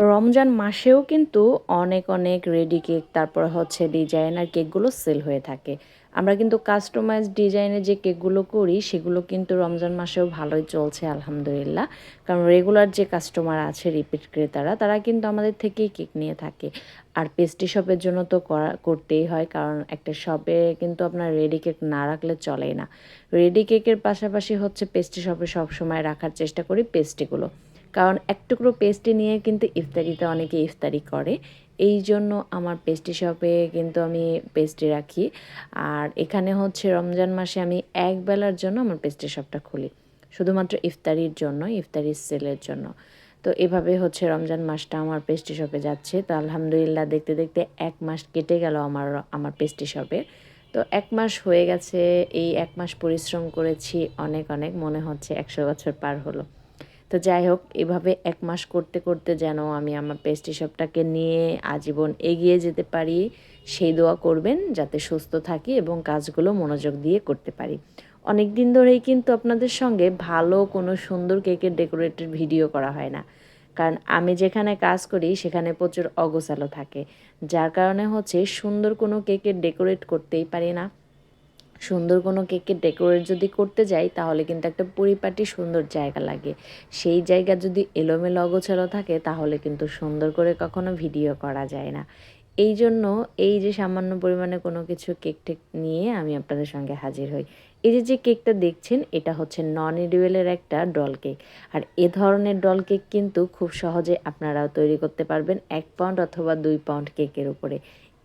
রমজান মাসেও কিন্তু অনেক অনেক রেডি কেক তারপর হচ্ছে ডিজাইনার কেকগুলো সেল হয়ে থাকে। আমরা কিন্তু কাস্টমাইজ ডিজাইনের যে কেকগুলো করি, সেগুলো কিন্তু রমজান মাসেও ভালোই চলছে, আলহামদুলিল্লাহ। কারণ রেগুলার যে কাস্টমার আছে রিপিট ক্রেতারা, তারা কিন্তু আমাদের থেকেই কেক নিয়ে থাকে। আর পেস্ট্রি শপের জন্য তো করা, করতেই হয়, কারণ একটা শপে কিন্তু আপনার রেডি কেক না রাখলে চলেই না। রেডি কেকের পাশাপাশি হচ্ছে পেস্ট্রি শপে সবসময় রাখার চেষ্টা করি পেস্ট্রিগুলো কারণ এক টুকরো পেস্ট্রি নিয়ে কিন্তু ইফতারিতে অনেকে ইফতারি করে। এই জন্য আমার পেস্ট্রি শপে কিন্তু আমি পেস্ট্রি রাখি। আর এখানে হচ্ছে রমজান মাসে আমি এক বেলার জন্য আমার পেস্ট্রি শপটা খুলি। শুধুমাত্র ইফতারির জন্য ইফতারির সেলের জন্য। তো এভাবে হচ্ছে রমজান মাসটা আমার পেস্ট্রি শপে যাচ্ছে। তো আলহামদুলিল্লাহ দেখতে দেখতে এক মাস কেটে গেল আমার আমার পেস্ট্রি শপে তো এক মাস হয়ে গেছে, এই এক মাস পরিশ্রম করেছি অনেক অনেক। মনে হচ্ছে একশো বছর পার হলো। তো যাই হোক, এভাবে এক মাস করতে করতে যেন আমি আমার পেস্ট্রি শপটাকে নিয়ে আজীবন এগিয়ে যেতে পারি, সেই দোয়া করবেন যাতে সুস্থ থাকি এবং কাজগুলো মনোযোগ দিয়ে করতে পারি। অনেক দিন ধরেই কিন্তু আপনাদের সঙ্গে ভালো কোনো সুন্দর কেকের ডেকোরেটেড ভিডিও করা হয় না। কারণ আমি যেখানে কাজ করি, সেখানে প্রচুর অগোছালো থাকে। যার কারণে হচ্ছে সুন্দর কোনো কেকের ডেকোরেট করতেই পারি না। সুন্দর কোনো কেকের ডেকোরেট যদি করতে যাই, তাহলে কিন্তু একটা পরিপাটি সুন্দর জায়গা লাগে। সেই জায়গা যদি এলোমেলো অগোছালো থাকে, তাহলে কিন্তু সুন্দর করে কখনো ভিডিও করা যায় না। এই জন্য এই যে সামান্য পরিমাণে কোনো কিছু কেক টেক নিয়ে আমি আপনাদের সঙ্গে হাজির হই। এই যে যে কেকটা দেখছেন, এটা হচ্ছে নন এডিবেলের একটা ডল কেক। আর এ ধরনের ডল কেক কিন্তু খুব সহজে আপনারাও তৈরি করতে পারবেন এক পাউন্ড অথবা দুই পাউন্ড কেকের উপরে।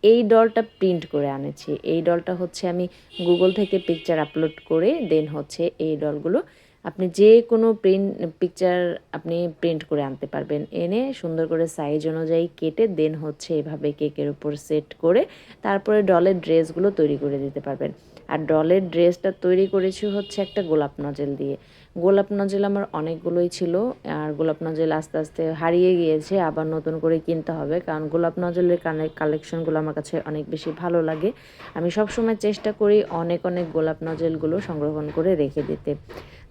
এই ডলটা প্রিন্ট করে আনেছি। এই ডলটা হচ্ছে আমি গুগল থেকে পিকচার আপলোড করে দেন হচ্ছে এই ডলগুলো আপনি যে কোনো প্রিন্ট পিকচার আপনি প্রিন্ট করে আনতে পারবেন। এনে সুন্দর করে সাইজ অনুযায়ী কেটে দেন হচ্ছে এভাবে কেকের উপর সেট করে তারপরে ডলের ড্রেসগুলো তৈরি করে দিতে পারবেন। আর ডলের ড্রেসটা তৈরি করেছি হচ্ছে একটা গোলাপ নজেল দিয়ে। গোলাপ নজেল আমার অনেকগুলোই ছিল, আর গোলাপ নজেল আস্তে আস্তে হারিয়ে গিয়েছে, আবার নতুন করে কিনতে হবে, কারণ গোলাপ নজেলের কানে, কালেকশনগুলো আমার কাছে অনেক বেশি ভালো লাগে। আমি সবসময় চেষ্টা করি অনেক অনেক গোলাপ নজেলগুলো সংগ্রহণ করে রেখে দিতে।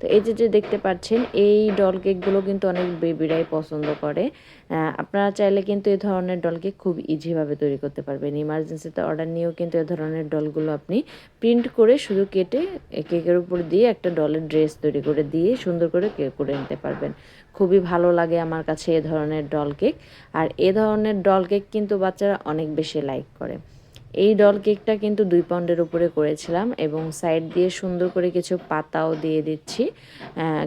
তো এই যে যে দেখতে পাচ্ছেন, এই ডল কেকগুলো কিন্তু অনেক বেবিরাই পছন্দ করে। আপনারা চাইলে কিন্তু এই ধরনের ডল কেক খুব ইজিভাবে তৈরি করতে পারবেন। ইমার্জেন্সিতে অর্ডার নিয়েও কিন্তু এ ধরনের ডলগুলো আপনি প্রিন্ট করে শুধু কেটে কেকের উপর দিয়ে একটা ডলের ড্রেস তৈরি করে দিয়ে সুন্দর করে কেক করে নিতে পারবেন। খুবই ভালো লাগে আমার কাছে এ ধরনের ডল কেক আর এ ধরনের ডল কেক কিন্তু বাচ্চারা অনেক বেশি লাইক করে। এই ডল কেকটা কিন্তু দুই পাউন্ডের উপরে করেছিলাম এবং সাইড দিয়ে সুন্দর করে কিছু পাতাও দিয়ে দিচ্ছি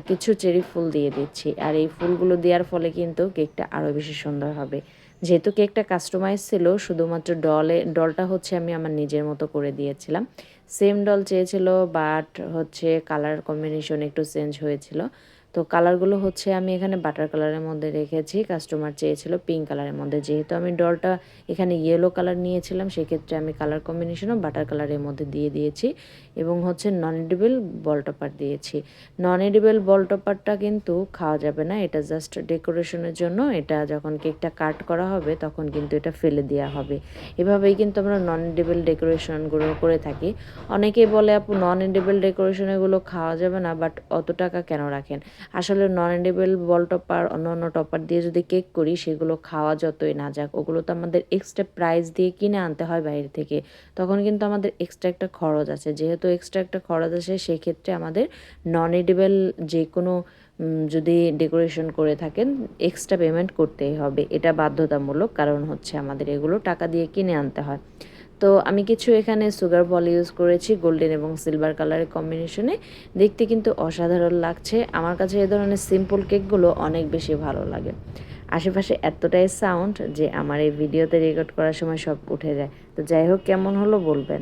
কিছু চেরি ফুল দিয়ে দিচ্ছি। আর এই ফুলগুলো দেওয়ার ফলে কিন্তু কেকটা আরও বেশি সুন্দর হবে। যেহেতু কেকটা কাস্টমাইজ ছিল, শুধুমাত্র ডলে ডলটা হচ্ছে আমি আমার নিজের মতো করে দিয়েছিলাম। সেম ডল চেয়েছিল বাট হচ্ছে কালার কম্বিনেশন একটু চেঞ্জ হয়েছিল। তো কালারগুলো হচ্ছে আমি এখানে বাটার কালারের মধ্যে রেখেছি। কাস্টমার চেয়েছিল পিঙ্ক কালারের মধ্যে। যেহেতু আমি ডলটা এখানে ইয়েলো কালার নিয়েছিলাম, সেক্ষেত্রে আমি কালার কম্বিনেশনও বাটার কালারের মধ্যে দিয়ে দিয়েছি এবং হচ্ছে নন এডিবেল বল টপার দিয়েছি। নন এডিবেল বল টপারটা কিন্তু খাওয়া যাবে না, এটা জাস্ট ডেকোরেশনের জন্য। এটা যখন কেকটা কাট করা হবে, তখন কিন্তু এটা ফেলে দেওয়া হবে। এভাবেই কিন্তু আমরা নন এডিবেল ডেকোরেশনগুলো করে থাকি। অনেকেই বলে, আপু নন এডিবেল ডেকোরেশন এগুলো খাওয়া যাবে না বাট অত টাকা কেন রাখেন? আসলে নন এডিবল বল টপার অন্য অন্য টপার দিয়ে যদি কেক করি, সেগুলো খাওয়া যতই না যাক, ওগুলো তো আমাদের এক্সট্রা প্রাইস দিয়ে কিনে আনতে হয় বাইরে থেকে। তখন কিন্তু আমাদের এক্সট্রা একটা খরচ আছে। যেহেতু এক্সট্রা একটা খরচ আছে, সেক্ষেত্রে আমাদের নন এডিবল যে কোনো যদি ডেকোরেশন করে থাকেন এক্সট্রা পেমেন্ট করতেই হবে। এটা বাধ্যতামূলক, কারণ হচ্ছে আমাদের এগুলো টাকা দিয়ে কিনে আনতে হয়। তো আমি কিছু এখানে সুগার বল ইউজ করেছি গোল্ডেন এবং সিলভার কালারের কম্বিনেশনে দেখতে কিন্তু অসাধারণ লাগছে। আমার কাছে এ ধরনের সিম্পল কেকগুলো অনেক বেশি ভালো লাগে। আশেপাশে এতটাই সাউন্ড যে আমার এই ভিডিওতে রেকর্ড করার সময় সব উঠে যায়। তো যাই হোক, কেমন হলো বলবেন?